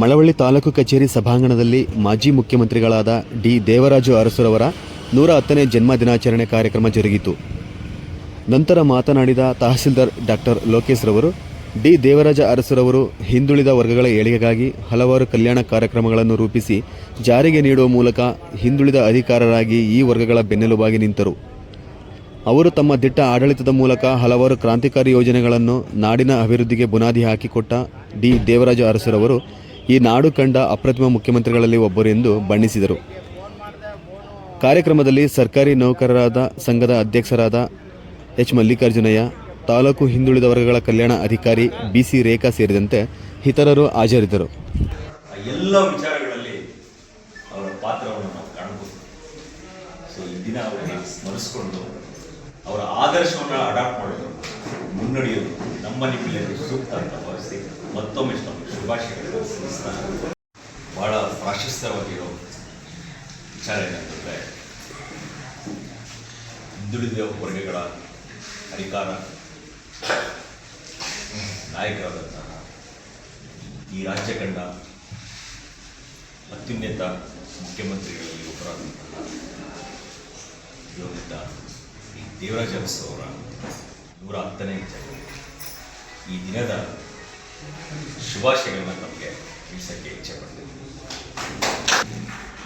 ಮಳವಳ್ಳಿ ತಾಲೂಕು ಕಚೇರಿ ಸಭಾಂಗಣದಲ್ಲಿ ಮಾಜಿ ಮುಖ್ಯಮಂತ್ರಿಗಳಾದ ಡಿ ದೇವರಾಜು ಅರಸುರವರ ನೂರ ಹತ್ತನೇ ಜನ್ಮ ದಿನಾಚರಣೆ ಕಾರ್ಯಕ್ರಮ ಜರುಗಿತು. ನಂತರ ಮಾತನಾಡಿದ ತಹಸೀಲ್ದಾರ್ ಡಾಕ್ಟರ್ ಲೋಕೇಶ್ರವರು, ಡಿ ದೇವರಾಜ ಅರಸುರವರು ಹಿಂದುಳಿದ ವರ್ಗಗಳ ಏಳಿಗೆಗಾಗಿ ಹಲವಾರು ಕಲ್ಯಾಣ ಕಾರ್ಯಕ್ರಮಗಳನ್ನು ರೂಪಿಸಿ ಜಾರಿಗೆ ನೀಡುವ ಮೂಲಕ ಹಿಂದುಳಿದ ಅಧಿಕಾರರಾಗಿ ಈ ವರ್ಗಗಳ ಬೆನ್ನೆಲುಬಾಗಿ ನಿಂತರು. ಅವರು ತಮ್ಮ ದಿಟ್ಟ ಆಡಳಿತದ ಮೂಲಕ ಹಲವಾರು ಕ್ರಾಂತಿಕಾರಿ ಯೋಜನೆಗಳನ್ನು ನಾಡಿನ ಅಭಿವೃದ್ಧಿಗೆ ಬುನಾದಿ ಹಾಕಿಕೊಟ್ಟ ಡಿ ದೇವರಾಜ ಅರಸರವರು ಈ ನಾಡು ಕಂಡ ಅಪ್ರತಿಮ ಮುಖ್ಯಮಂತ್ರಿಗಳಲ್ಲಿ ಒಬ್ಬರು ಎಂದು ಬಣ್ಣಿಸಿದರು. ಕಾರ್ಯಕ್ರಮದಲ್ಲಿ ಸರ್ಕಾರಿ ನೌಕರರಾದ ಸಂಘದ ಅಧ್ಯಕ್ಷರಾದ ಎಚ್ ಮಲ್ಲಿಕಾರ್ಜುನಯ್ಯ, ತಾಲೂಕು ಹಿಂದುಳಿದ ವರ್ಗಗಳ ಕಲ್ಯಾಣ ಅಧಿಕಾರಿ ಬಿಸಿ ರೇಖಾ ಸೇರಿದಂತೆ ಇತರರು ಹಾಜರಿದ್ದರು. ಎಲ್ಲ ವಿಚಾರಗಳಲ್ಲಿ ಅವರ ಪಾತ್ರವನ್ನು ನಾವು ಕಾಣಬಹುದು. ಸೊ ಈ ದಿನ ಅವರಿಗೆ ಸ್ಮರಿಸಿಕೊಂಡು ಅವರ ಆದರ್ಶವನ್ನು ಅಡಾಪ್ಟ್ ಮಾಡೋದು ಮುನ್ನಡೆಯೋದು ನಮ್ಮ ನಿಮ್ಮಲ್ಲಿ ಸೂಕ್ತ ಅಂತ ಭಾವಿಸಿ ಮತ್ತೊಮ್ಮೆ ಶುಭಾಶಯಗಳನ್ನು ಬಹಳ ಪ್ರಾಶಸ್ತ್ಯವಾಗಿರೋ ವಿಚಾರ ಏನಂತಂದರೆ ಹಿಂದುಳಿದ ವರ್ಗಗಳ ಅಧಿಕಾರ, ನಾಯಕರಾದಂತಹ ಈ ರಾಜ್ಯ ಕಂಡ ಅತ್ಯುನ್ನತ ಮುಖ್ಯಮಂತ್ರಿಗಳಲ್ಲಿ ಒಬ್ಬರಾದಂತಹ ಯೋಗಿದ್ದ ಈ ದೇವರಾಜ ಅವರ ನೂರ ಹತ್ತನೇ ಈ ದಿನದ ಶುಭಾಶಯಗಳನ್ನ ನಮಗೆ ತಿಳಿಸಕ್ಕೆ ಇಚ್ಛೆ ಪಡ್ತೀನಿ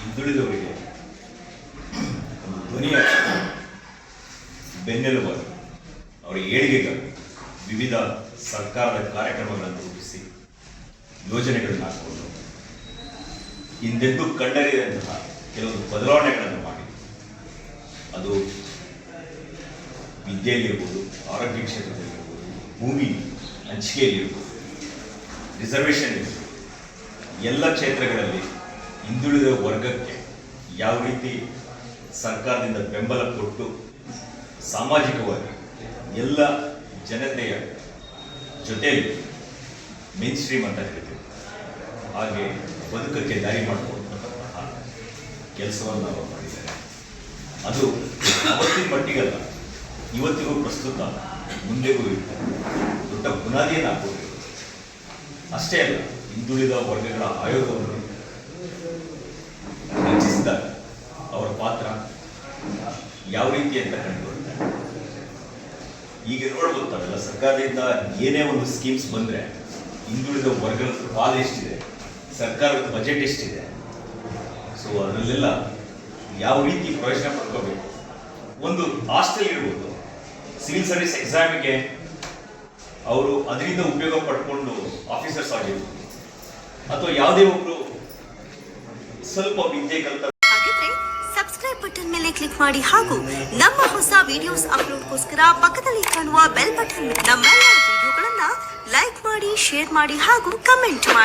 ಹಿಂದುಳಿದವರಿಗೆ ಒಂದು ಧ್ವನಿಯ ಬೆನ್ನೆಲುಬಾಗಿ ಅವರ ಏಳಿಗೆಗಾಗಿ ವಿವಿಧ ಸರ್ಕಾರದ ಕಾರ್ಯಕ್ರಮಗಳನ್ನು ರೂಪಿಸಿ ಯೋಜನೆಗಳನ್ನು ಹಾಕಿಕೊಂಡು ಹಿಂದೆಂದೂ ಕಂಡರಿಯದಂತಹ ಕೆಲವೊಂದು ಬದಲಾವಣೆಗಳನ್ನು ಮಾಡಿ ಅದು ವಿದ್ಯೆಯಲ್ಲಿರ್ಬೋದು, ಆರೋಗ್ಯ ಕ್ಷೇತ್ರದಲ್ಲಿರ್ಬೋದು, ಭೂಮಿ ಹಂಚಿಕೆಯಲ್ಲಿರ್ಬೋದು. ರಿಸರ್ವೇಷನ್ ಎಲ್ಲ ಕ್ಷೇತ್ರಗಳಲ್ಲಿ ಹಿಂದುಳಿದ ವರ್ಗಕ್ಕೆ ಯಾವ ರೀತಿ ಸರ್ಕಾರದಿಂದ ಬೆಂಬಲ ಕೊಟ್ಟು ಸಾಮಾಜಿಕವಾಗಿ ಎಲ್ಲ ಜನತೆಯ ಜೊತೆಯಲ್ಲಿ ಮೇನ್ ಸ್ಟ್ರೀಮ್ ಅಂತ ಹೇಳ್ತೀವಿ. ಹಾಗೆ ಬದುಕಕ್ಕೆ ದಾರಿ ಮಾಡಿಕೊಡ್ತಕ್ಕಂತಹ ಕೆಲಸವನ್ನು ಅವರು ಮಾಡಿದ್ದಾರೆ. ಅದು ಅವತ್ತಿನ ಮಟ್ಟಿಗಲ್ಲ, ಇವತ್ತಿಗೂ ಪ್ರಸ್ತುತ ಮುಂದೆಗೂ ಇರ್ತದೆ ದೊಡ್ಡ ಬುನಾದಿಯನ್ನು ಹಾಕೊಂಡಿರೋದು ಅಷ್ಟೇ ಅಲ್ಲ, ಹಿಂದುಳಿದ ವರ್ಗಗಳ ಆಯೋಗವನ್ನು ರಚಿಸಿದಾಗ ಅವರ ಪಾತ್ರ ಯಾವ ರೀತಿ ಅಂತ ಕಂಡುಬರುತ್ತೆ ಈಗ ನೋಡ್ಬೋದು ತಾವೆಲ್ಲ, ಸರ್ಕಾರದಿಂದ ಏನೇ ಒಂದು ಸ್ಕೀಮ್ಸ್ ಬಂದರೆ, ಹಿಂದುಳಿದ ವರ್ಗದ ಪಾಲು ಎಷ್ಟಿದೆ, ಸರ್ಕಾರದ ಬಜೆಟ್ ಎಷ್ಟಿದೆ ಸೊ ಅದರಲ್ಲೆಲ್ಲ ಯಾವ ರೀತಿ ಪ್ರಯೋಜನ ಪಡ್ಕೋಬೇಕು. ಒಂದು ಹಾಸ್ಟೆಲ್ ಇರ್ಬೋದು ಸಿವಿಲ್ ಸರ್ವಿಸ್ ಎಕ್ಸಾಮಿಗೆ ಅವರು ಅದರಿಂದ ಉಪಯೋಗ ಪಡ್ಕೊಂಡು ಆಫೀಸರ್ಸ್ ಆಗಿರ್ಬೋದು ಅಥವಾ ಯಾವುದೇ ಒಬ್ರು ಸ್ವಲ್ಪ ವಿದ್ಯೆ ಕಲಿತ ಸಬ್ಸ್ಕ್ರೈಬ್ ಬಟನ್ ಮೇಲೆ ಕ್ಲಿಕ್ ಮಾಡಿ ಹಾಗೂ ನಮ್ಮ ಹೊಸ ವಿಡಿಯೋಸ್ ಅಪ್ಲೋಡ್ಗೋಸ್ಕರ ಪಕ್ಕದಲ್ಲಿ ಕಾಣುವ ಬೆಲ್ ಬಟನ್ ನಮ್ಮ ವಿಡಿಯೋಗಳನ್ನ ಲೈಕ್ ಮಾಡಿ ಶೇರ್ ಮಾಡಿ ಹಾಗೂ ಕಮೆಂಟ್ ಮಾಡಿ.